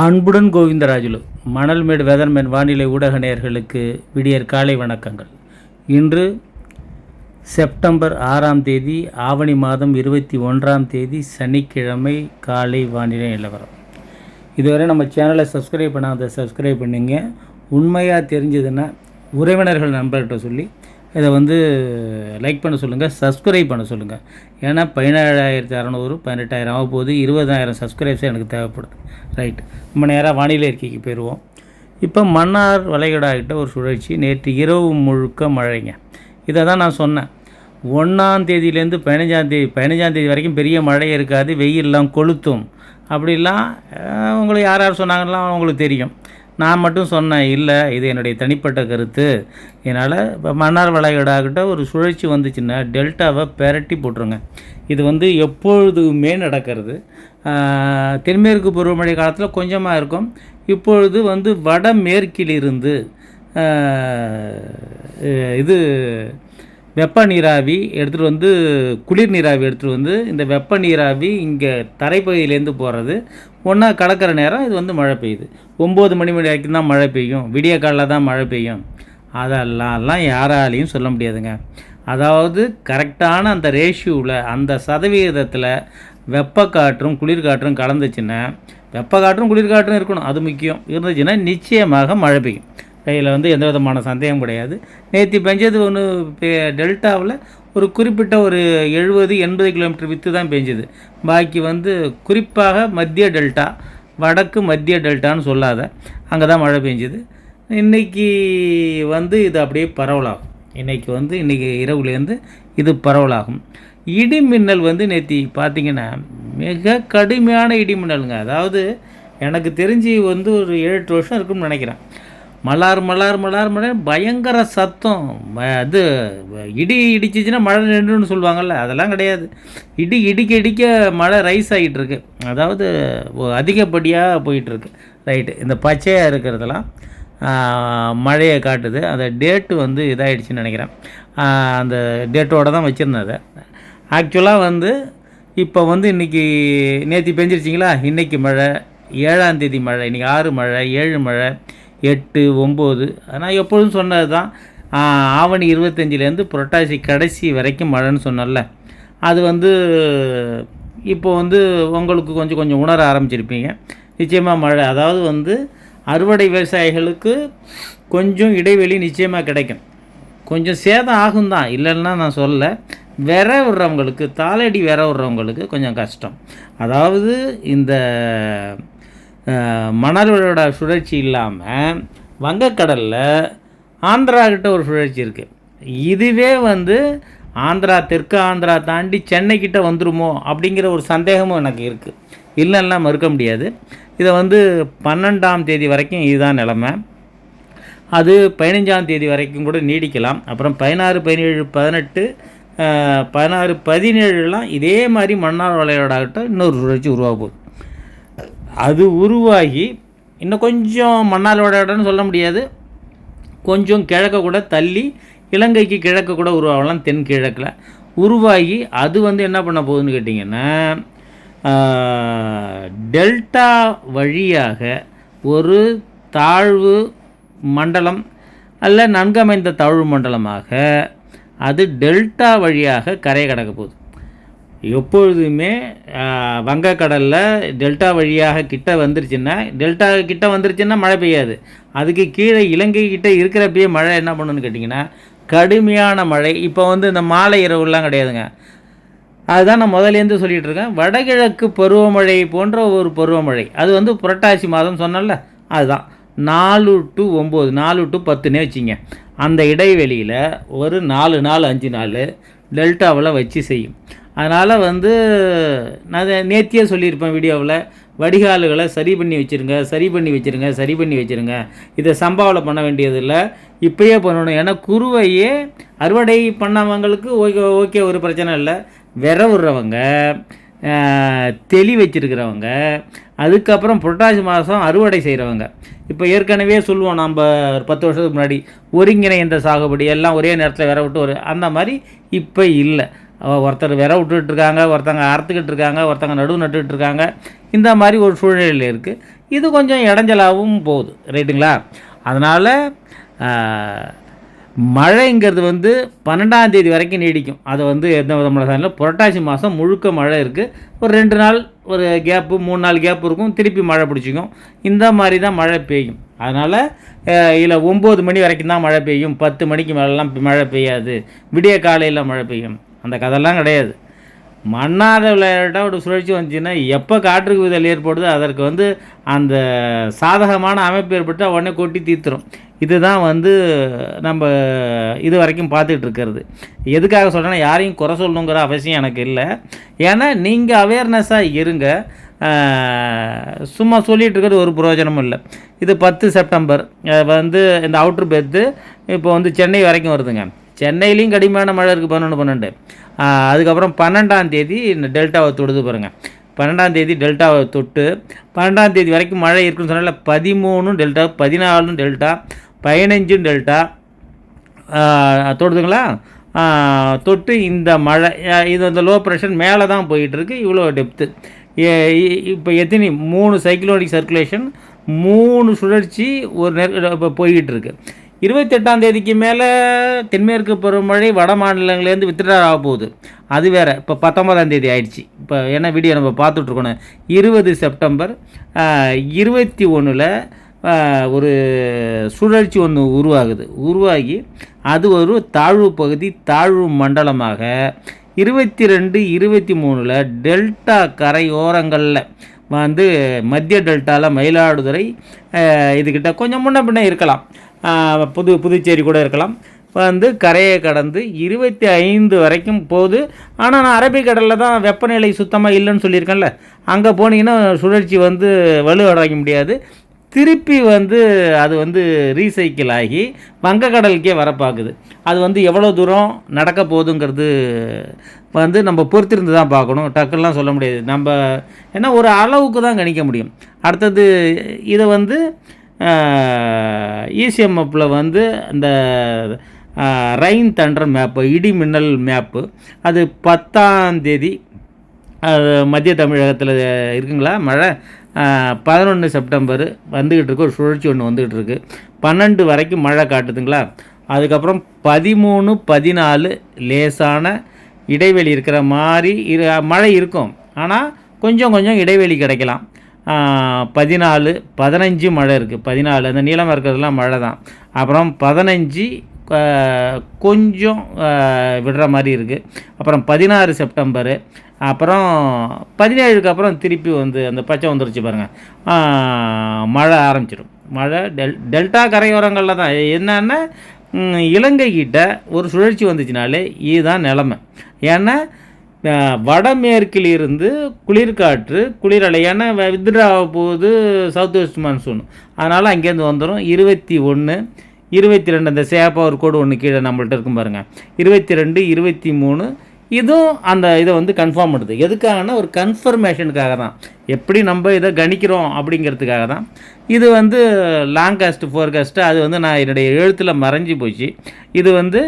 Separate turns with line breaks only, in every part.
அன்புடன் கோவிந்தராஜுலு மணல்மேடு வெதர்மேன் வானிலை ஊடக நேயர்களுக்கு விடியற் காலை வணக்கங்கள். இன்று செப்டம்பர் ஆறாம் தேதி ஆவணி மாதம் இருபத்தி ஒன்றாம் தேதி சனிக்கிழமை காலை வானிலை நிலவரம். இதுவரை நம்ம சேனலை சப்ஸ்கிரைப் பண்ணாத சப்ஸ்கிரைப் பண்ணுங்க. உண்மையாக தெரிஞ்சதுன்னா உறவினர்கள் நண்பர்கிட்ட சொல்லி இதை வந்து லைக் பண்ண சொல்லுங்கள் சப்ஸ்கிரைப் பண்ண சொல்லுங்கள் ஏன்னா பதினேழாயிரத்தி அறநூறு பதினெட்டாயிரம் ஆக போகுது இருபதாயிரம் சப்ஸ்கிரைப்ஸே எனக்கு தேவைப்படுது. ரைட் நம்ம நேராக வானிலை அறிக்கைக்கு போயிடுவோம். இப்போ மன்னார் வளைகுடாகிட்ட ஒரு சுழற்சி நேற்று இரவு முழுக்க மழைங்க. இதை தான் நான் சொன்னேன். ஒன்றாம் தேதியிலேருந்து பதினஞ்சாம் தேதி பதினஞ்சாம் தேதி வரைக்கும் பெரிய மழை இருக்காது வெயிலெலாம் கொளுத்தும். அப்படிலாம் உங்களுக்கு யார் யார் சொன்னாங்கலாம் உங்களுக்கு தெரியும். நான் மட்டும் சொன்னேன் இல்லை இது என்னுடைய தனிப்பட்ட கருத்து. என்னால் இப்போ மன்னார் வளைகுடாக்கிட்ட ஒரு சுழற்சி வந்துச்சுன்னா டெல்டாவை பெரட்டி போட்டுருங்க. இது வந்து எப்பொழுதுமே நடக்கிறது. தென்மேற்கு பருவமழை காலத்தில் கொஞ்சமாக இருக்கும். இப்பொழுது வந்து வடமேற்கிலிருந்து இது வெப்ப நீராவி எடுத்துகிட்டு வந்து குளிர் நீராவி எடுத்துகிட்டு வந்து இந்த வெப்ப நீராவி இங்கே தரைப்பகுதியிலேருந்து போகிறது ஒன்றா கடக்கிற நேரம் இது வந்து மழை பெய்யுது. ஒம்பது மணி மணி வரைக்கும் தான் மழை பெய்யும். விடிய காலில் தான் மழை பெய்யும். அதெல்லாம் யாராலையும் சொல்ல முடியாதுங்க. அதாவது கரெக்டான அந்த ரேஷியோவில் அந்த சதவிகிதத்தில் வெப்ப காற்றும் குளிர் காற்றும் கலந்துச்சுன்னா வெப்ப காற்றும் குளிர் காற்றும் இருக்கணும். அது முக்கியம். இருந்துச்சுன்னா நிச்சயமாக மழை பெய்யும். கையில் வந்து எந்த விதமான சந்தேகம் கிடையாது. நேற்று பெஞ்சது ஒன்று டெல்டாவில் ஒரு குறிப்பிட்ட ஒரு எழுபது எண்பது கிலோமீட்டர் வித்து தான் பெஞ்சுது. பாக்கி வந்து குறிப்பாக மத்திய டெல்டா வடக்கு மத்திய டெல்டான்னு சொல்லாத அங்கே தான் மழை பெஞ்சுது. இன்றைக்கி வந்து இது அப்படியே பரவலாகும். இன்றைக்கி வந்து இன்றைக்கி இரவுலேருந்து இது பரவலாகும். இடி மின்னல் வந்து நேற்று பார்த்திங்கன்னா மிக கடுமையான இடி மின்னலுங்க. அதாவது எனக்கு தெரிஞ்சு வந்து ஒரு ஏழு எட்டு வருஷம் இருக்கும்னு நினைக்கிறேன். மலார் மலார் மலார் மழை பயங்கர சத்தம். அது இடி இடிச்சிச்சின்னா மழை நின்றுன்னு சொல்லுவாங்கள்ல அதெல்லாம் கிடையாது. இடி இடிக்க இடிக்க மழை ரைஸ் ஆகிட்டுருக்கு. அதாவது அதிகப்படியாக போயிட்டுருக்கு. ரைட்டு இந்த பச்சையாக இருக்கிறதெல்லாம் மழையை காட்டுது. அந்த டேட்டு வந்து இதாகிடுச்சின்னு நினைக்கிறேன். அந்த டேட்டோட தான் வச்சுருந்தேன் அதை. ஆக்சுவலாக வந்து இப்போ வந்து இன்றைக்கி நேற்று பெஞ்சிருச்சிங்களா? இன்றைக்கி மழை ஏழாம் தேதி மழை இன்றைக்கி ஆறு மழை ஏழு மழை. எட்டு ஒம்பது. நான் எப்பொழுதும் சொன்னது தான் ஆவணி இருபத்தஞ்சிலேருந்து புரட்டாசி கடைசி வரைக்கும் மழைன்னு சொன்னல அது வந்து இப்போ வந்து உங்களுக்கு கொஞ்சம் கொஞ்சம் உணர ஆரம்பிச்சிருப்பீங்க. நிச்சயமாக மழை அதாவது வந்து அறுவடை விவசாயிகளுக்கு கொஞ்சம் இடைவெளி நிச்சயமாக கிடைக்கும். கொஞ்சம் சேதம் ஆகும் தான் இல்லைன்னா நான் சொல்ல விர விடுறவங்களுக்கு தாளடி விர விடுறவங்களுக்கு கொஞ்சம் கஷ்டம். அதாவது இந்த மணலோட சுழற்சி இல்லாமல் வங்கக்கடலில் ஆந்திரா கிட்ட ஒரு சுழற்சி இருக்குது இதுவே வந்து ஆந்திரா தெற்கு ஆந்திரா தாண்டி சென்னைக்கிட்ட வந்துருமோ அப்படிங்கிற ஒரு சந்தேகமும் எனக்கு இருக்குது இல்லைன்னா மறுக்க முடியாது. இதை வந்து பன்னெண்டாம் தேதி வரைக்கும் இதுதான் நிலமை. அது பதினஞ்சாம் தேதி வரைக்கும் கூட நீடிக்கலாம். அப்புறம் பதினாறு பதினேழு பதினெட்டு பதினாறு பதினேழுலாம் இதே மாதிரி மன்னார் வளையோடாகட்டும் இன்னொரு சுழற்சி உருவாக போகுது. அது உருவாகி இன்னும் கொஞ்சம் மன்னார் இடம்னு சொல்ல முடியாது. கொஞ்சம் கிழக்க கூட தள்ளி இலங்கைக்கு கிழக்க கூட உருவாகலாம் தென் கிழக்கில். உருவாகி அது வந்து என்ன பண்ண போகுதுன்னு கேட்டிங்கன்னா டெல்டா வழியாக ஒரு தாழ்வு மண்டலம் அல்ல நன்கமைந்த தாழ்வு மண்டலமாக அது டெல்டா வழியாக கரையை கடக்க போகுது. எப்பொழுதுமே வங்கக்கடலில் டெல்டா வழியாக கிட்ட வந்துருச்சுன்னா டெல்டா கிட்ட வந்துருச்சுன்னா மழை பெய்யாது. அதுக்கு கீழே இலங்கை கிட்ட இருக்கிறப்பயே மழை என்ன பண்ணுன்னு கேட்டிங்கன்னா கடுமையான மழை. இப்போ வந்து இந்த மாலை இரவுலாம் கிடையாதுங்க. அதுதான் நான் முதலேருந்து சொல்லிகிட்டு இருக்கேன். வடகிழக்கு பருவமழை போன்ற ஒரு பருவமழை. அது வந்து புரட்டாசி மாதம் சொன்னேன்ல அதுதான். நாலு டு ஒம்பது நாலு டு பத்துனே வச்சிங்க. அந்த இடைவெளியில் ஒரு நாலு நாள் அஞ்சு நாள் டெல்டாவில் வச்சு செய்யும். அதனால் வந்து நான் அதை நேத்தியே சொல்லியிருப்பேன் வீடியோவில் வடிகால்களை சரி பண்ணி வச்சுருங்க சரி பண்ணி வச்சுருங்க சரி பண்ணி வச்சுருங்க. இதை சம்பாவில் பண்ண வேண்டியதில்லை. இப்போயே பண்ணணும். ஏன்னா குருவையே அறுவடை பண்ணவங்களுக்கு ஓகே ஓகே ஒரு பிரச்சனை இல்லை. விர விடுறவங்க தெளி வச்சுருக்கிறவங்க அதுக்கப்புறம் புரட்டாசி மாதம் அறுவடை செய்கிறவங்க. இப்போ ஏற்கனவே சொல்லுவோம் நம்ம ஒரு பத்து வருஷத்துக்கு முன்னாடி ஒருங்கிணைந்த சாகுபடி எல்லாம் ஒரே நேரத்தில் விர விட்டு ஒரு அந்த மாதிரி இப்போ இல்லை. ஒருத்தர் விர விட்டுக்கிட்டு இருக்காங்க ஒருத்தங்க அறுத்துக்கிட்டு இருக்காங்க ஒருத்தங்க நடுவு நட்டுக்கிட்டு இருக்காங்க இந்த மாதிரி ஒரு சூழ்நிலையில் இருக்குது இது கொஞ்சம் இடைஞ்சலாகவும் போகுது. ரைட்டுங்களா? அதனால் மழைங்கிறது வந்து பன்னெண்டாம் தேதி வரைக்கும் நீடிக்கும். அது வந்து எந்த விதமான சாதனை புரட்டாசி மாதம் முழுக்க மழை இருக்குது ஒரு ரெண்டு நாள் ஒரு கேப்பு மூணு நாள் கேப் இருக்கும். திருப்பி மழை பிடிச்சிக்கும். இந்த மாதிரி தான் மழை பெய்யும். அதனால் இதில் ஒம்பது மணி வரைக்கும் தான் மழை பெய்யும். பத்து மணிக்கு மேலெலாம் மழை பெய்யாது. விடிய காலையில் மழை பெய்யும். அந்த கதைலாம் கிடையாது. மண்ணாத விளையாட்டாக ஒரு சுழற்சி வந்துச்சுன்னா எப்போ காற்றுக்கு விதல் ஏற்படுதோ அதற்கு வந்து அந்த சாதகமான அமைப்பு ஏற்பட்டால் உடனே கொட்டி தீர்த்துரும். இதுதான் வந்து நம்ம இது வரைக்கும் பார்த்துட்டு இருக்கிறது. எதுக்காக சொல்கிறேன்னா யாரையும் குறை சொல்லணுங்கிற அவசியம் எனக்கு இல்லை. ஏன்னா நீங்கள் அவேர்னஸாக இருங்க. சும்மா சொல்லிகிட்டு இருக்கிறது ஒரு பிரயோஜனமும் இல்லை. இது பத்து செப்டம்பர். வந்து இந்த அவுட்ரு பெத்து இப்போ வந்து சென்னை வரைக்கும் வருதுங்க. சென்னையிலையும் கடுமையான மழை இருக்குது பன்னெண்டு. பன்னெண்டு அதுக்கப்புறம் பன்னெண்டாம் தேதி இந்த டெல்டாவை தொடுது பாருங்கள் பன்னெண்டாம் தேதி டெல்டாவை தொட்டு பன்னெண்டாம் தேதி வரைக்கும் மழை இருக்குன்னு சொன்னால பதிமூணும் டெல்டா பதினாலும் டெல்டா பதினஞ்சும் டெல்டா. தொடுதுங்களா? தொட்டு இந்த மழை இது அந்த லோ ப்ரெஷர் மேலே தான் போயிட்டுருக்கு இவ்வளோ டெப்த்து இப்போ எத்தனை? மூணு சைக்ளோனிக் சர்க்குலேஷன் மூணு சுழற்சி ஒரு நெரு இப்போ போய்கிட்டு இருக்குது இருபத்தெட்டாம் தேதிக்கு மேலே தென்மேற்கு பருவமழை வட மாநிலங்கள்லேருந்து வித்ட்ரா ஆக போகுது. அது வேற. இப்போ பத்தொன்பதாம் தேதி ஆயிடுச்சு. இப்போ என்ன வீடியோ நம்ம பார்த்துட்ருக்கணும் இருபது செப்டம்பர் இருபத்தி ஒன்றில் ஒரு சுழற்சி ஒன்று உருவாகுது. உருவாகி அது ஒரு தாழ்வு பகுதி தாழ்வு மண்டலமாக இருபத்தி ரெண்டு இருபத்தி மூணில் டெல்டா கரையோரங்களில் வந்து மத்திய டெல்டாவில் மயிலாடுதுறை இதுக்கிட்ட கொஞ்சம் முன்ன பின்ன இருக்கலாம். புது புதுச்சேரி கூட இருக்கலாம். வந்து கரையை கடந்து இருபத்தி ஐந்து வரைக்கும் போகுது. ஆனால் நான் அரபிக்கடலில் தான் வெப்பநிலை சுத்தமாக இல்லைன்னு சொல்லியிருக்கேன்ல. அங்கே போனீங்கன்னா சுழற்சி வந்து வலுவடைக்க முடியாது. திருப்பி வந்து அது வந்து ரீசைக்கிள் ஆகி வங்கக்கடலுக்கே வர பார்க்குது அது வந்து எவ்வளோ தூரம் நடக்க போகுதுங்கிறது வந்து நம்ம பொறுத்திருந்து தான் பார்க்கணும். டக்குலாம் சொல்ல முடியாது. நம்ம ஏன்னா ஒரு அளவுக்கு தான் கணிக்க முடியும். அடுத்தது இதை வந்து இசிஎம்எஃப்பில் வந்து அந்த ரைன் தண்டர் மேப்பு இடி மின்னல் மேப்பு அது பத்தாம் தேதி அது மத்திய தமிழகத்தில் இருக்குங்களா? மழை பதினொன்று செப்டம்பர் வந்துக்கிட்டு இருக்கு. ஒரு சுழற்சி ஒன்று வந்துக்கிட்டு இருக்கு. பன்னெண்டு வரைக்கும் மழை காட்டுதுங்களா? அதுக்கப்புறம் பதிமூணு பதினாலு லேசான இடைவெளி இருக்கிற மாதிரி இரு மழை இருக்கும். ஆனால் கொஞ்சம் கொஞ்சம் இடைவெளி கிடைக்கலாம். பதினாலு பதினஞ்சு மழை இருக்குது பதினாலு அந்த நீளமாக இருக்கிறதுலாம் மழை தான். அப்புறம் பதினஞ்சு கொஞ்சம் விடுற மாதிரி இருக்குது அப்புறம் பதினாறு செப்டம்பரு. அப்புறம் பதினேழுக்கு அப்புறம் திருப்பி வந்து அந்த பச்சை வந்துருச்சு பாருங்கள் மழை ஆரம்பிச்சிடும். மழை டெல் டெல்டா கரையோரங்களில் தான். என்னென்னா இலங்கைக்கிட்ட இலங்கை ஒரு சுழற்சி வந்துச்சுனாலே இதுதான் நிலமை. ஏன்னா வடமேற்கில் இருந்து குளிர்காற்று குளிரலை ஏன்னா வித்ரா போகுது சவுத் வெஸ்ட் மான்சூன் அதனால் அங்கேருந்து வந்துடும் இருபத்தி ஒன்று இருபத்தி ரெண்டு அந்த சேப்பா ஒரு கோடு ஒன்று கீழே நம்மள்ட்ட இருக்கும் பாருங்கள் இருபத்தி ரெண்டு இருபத்தி மூணு இதுவும் அந்த இதை வந்து கன்ஃபார்ம் பண்ணுது. எதுக்காகனா ஒரு கன்ஃபர்மேஷனுக்காக தான். எப்படி நம்ம இதை கணிக்கிறோம் அப்படிங்கிறதுக்காக தான். இது வந்து லாங் காஸ்ட் ஃபோர்காஸ்ட்டு அது வந்து நான் என்னுடைய எழுத்தில் மறைஞ்சு போச்சு. இது வந்து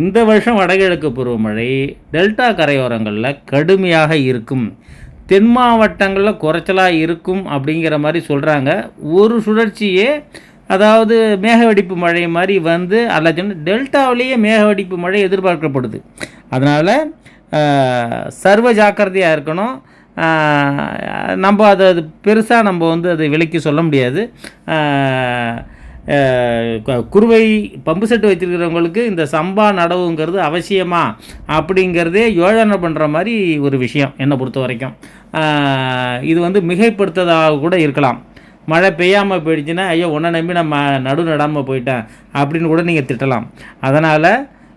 இந்த வருஷம் வடகிழக்கு பருவமழை டெல்டா கரையோரங்களில் கடுமையாக இருக்கும். தென் மாவட்டங்களில் குறைச்சலாக இருக்கும் அப்படிங்கிற மாதிரி சொல்கிறாங்க ஒரு சுழற்சியே அதாவது மேகவெடிப்பு மழை மாதிரி வந்து அல்லது டெல்டாவிலேயே மேகவெடிப்பு மழை எதிர்பார்க்கப்படுது. அதனால் சர்வ ஜாக்கிரதையாக இருக்கணும். நம்ம அதை அது பெருசாக நம்ம வந்து அதை விலைக்கு சொல்ல முடியாது. குறுவை பம்பு செட்டு வச்சிருக்கிறவங்களுக்கு இந்த சம்பா நடவுங்கிறது அவசியமா அப்படிங்கிறதே யோஜனை பண்ணுற மாதிரி ஒரு விஷயம் என்னை பொறுத்த வரைக்கும். இது வந்து மிகைப்படுத்ததாக கூட இருக்கலாம். மழை பெய்யாமல் போயிடுச்சுன்னா ஐயோ உன்னை நம்பி நம்ம நடு நடாமல் போயிட்டேன் அப்படின்னு கூட நீங்கள் திட்டலாம். அதனால்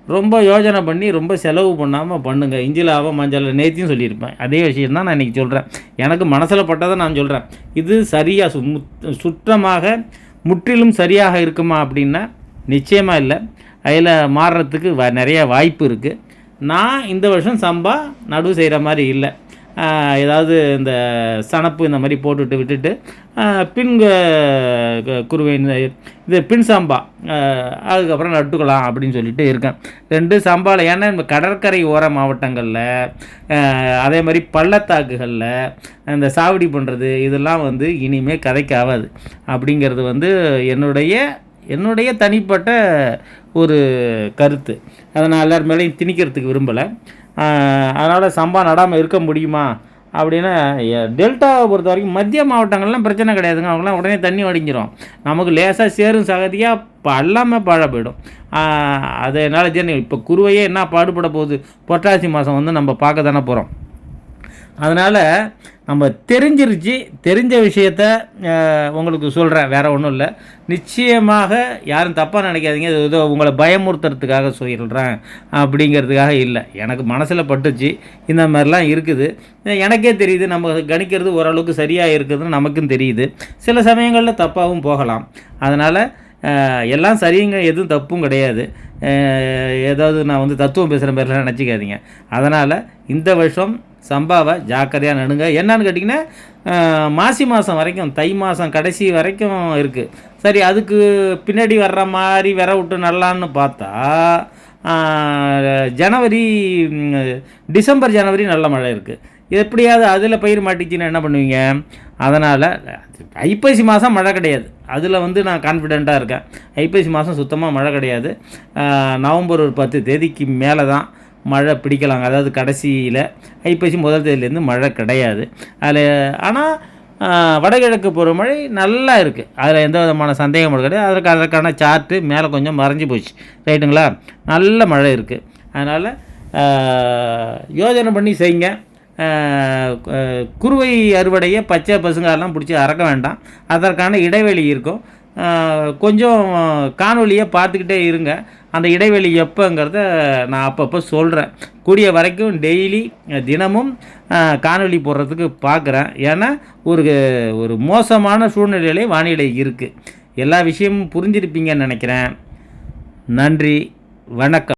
ரொம்ப யோஜனை பண்ணி ரொம்ப செலவு பண்ணாமல் பண்ணுங்கள் இஞ்சில் மஞ்சள் நேத்தியும் சொல்லியிருப்பேன். அதே விஷயம் தான் நான் இன்றைக்கி சொல்கிறேன் எனக்கு மனசில் பட்டதை நான் சொல்கிறேன் இது சரியாக சு முத்- சுற்றமாக முற்றிலும் சரியாக இருக்குமா அப்படின்னா நிச்சயமாக இல்லை. அதில் மாறுறதுக்கு வ நிறைய வாய்ப்பு இருக்குது நான் இந்த வருஷம் சம்பா நடுவு செய்கிற மாதிரி இல்லை. ஏதாவது இந்த சணப்பு இந்த மாதிரி போட்டுவிட்டு விட்டுட்டு பின் குருவை இந்த இது பின் சம்பா அதுக்கப்புறம் நட்டுக்கலாம் அப்படின்னு சொல்லிட்டு இருக்கேன். ரெண்டு சம்பாவில் ஏன்னா இந்த கடற்கரை ஓர மாவட்டங்களில் அதே மாதிரி பள்ளத்தாக்குகளில் இந்த சாவடி பண்ணுறது இதெல்லாம் வந்து இனிமேல் கதைக்கு ஆகாது அப்படிங்கிறது வந்து என்னுடைய என்னுடைய தனிப்பட்ட ஒரு கருத்து. அதை நான் எல்லார் மேலேயும் திணிக்கிறதுக்கு விரும்பலை. அதனால் சம்பா நடாமல் இருக்க முடியுமா? அப்படின்னா டெல்டாவை பொறுத்த வரைக்கும் மத்திய மாவட்டங்கள்லாம் பிரச்சனை கிடையாதுங்க. அவங்களாம் உடனே தண்ணி வடிஞ்சிரும். நமக்கு லேசாக சேரும் சகதியாக பல்லாம பாழ போயிடும். அதனால் அது என்னால் ஜெர்னி இப்போ குருவையே என்ன பாடுபட போகுது? புரட்டாசி மாதம் வந்து நம்ம பார்க்க தானே போகிறோம் அதனால் நம்ம தெரிஞ்சிருச்சு தெரிஞ்ச விஷயத்த உங்களுக்கு சொல்கிறேன் வேறு ஒன்றும் இல்லை. நிச்சயமாக யாரும் தப்பாக நினைக்காதீங்க இது ஏதோ உங்களை பயமுறுத்துறதுக்காக சொல்கிறேன் அப்படிங்கிறதுக்காக இல்லை. எனக்கு மனசில் பட்டுச்சு இந்த மாதிரிலாம் இருக்குது. எனக்கே தெரியுது நம்ம கணிக்கிறது ஓரளவுக்கு சரியாக இருக்குதுன்னு நமக்கும் தெரியுது. சில சமயங்களில் தப்பாகவும் போகலாம். அதனால் எல்லாம் சரிங்க எதுவும் தப்பும் கிடையாது. ஏதாவது நான் வந்து தத்துவம் பேசுகிற மாதிரிலாம் நினச்சிக்காதீங்க. அதனால் இந்த வருஷம் சம்பாவை ஜாக்கிரதையாக நடுங்க. என்னன்னு கேட்டிங்கன்னா மாசி மாதம் வரைக்கும் தை மாதம் கடைசி வரைக்கும் இருக்குது சரி அதுக்கு பின்னாடி வர்ற மாதிரி விர விட்டு நல்லான்னு பார்த்தா ஜனவரி டிசம்பர் ஜனவரி நல்ல மழை இருக்குது எப்படியாவது அதில் பயிர் மாட்டிச்சின்னு என்ன பண்ணுவீங்க? அதனால் ஐப்பசி மாதம் மழை கிடையாது. அதில் வந்து நான் கான்ஃபிடெண்ட்டாக இருக்கேன். ஐப்பசி மாதம் சுத்தமாக மழை கிடையாது. நவம்பர் ஒரு பத்து தேதிக்கு மேலே தான் மழை பிடிக்கலாங்க. அதாவது கடைசியில் ஐப்பசி முதல் தேதியிலேருந்து மழை கிடையாது. அதில் ஆனால் வடகிழக்கு பருவமழை நல்லா இருக்குது அதில் எந்த விதமான சந்தேகமும் கிடையாது. அதற்கு அதற்கான சார்ட்டு மேலே கொஞ்சம் மறைஞ்சு போச்சு. ரைட்டுங்களா? நல்ல மழை இருக்குது அதனால் யோஜனை பண்ணி செய்யுங்க. குறுவை குருவை அறுவடையை பச்சை பசுங்கெல்லாம் பிடிச்சி அறக்க வேண்டாம். அதற்கான இடைவெளி இருக்கும். கொஞ்சம் காணொலியை பார்த்துக்கிட்டே இருங்க. அந்த இடைவெளி எப்போங்கிறத நான் அப்பப்போ சொல்கிறேன். கூடிய வரைக்கும் டெய்லி தினமும் காணொலி காணொளி போடுறதுக்கு பார்க்குறேன். ஏன்னா ஒரு ஒரு மோசமான சூழ்நிலையிலே வானிலை இருக்குது எல்லா விஷயமும் புரிஞ்சிருப்பீங்கன்னு நினைக்கிறேன். நன்றி வணக்கம்.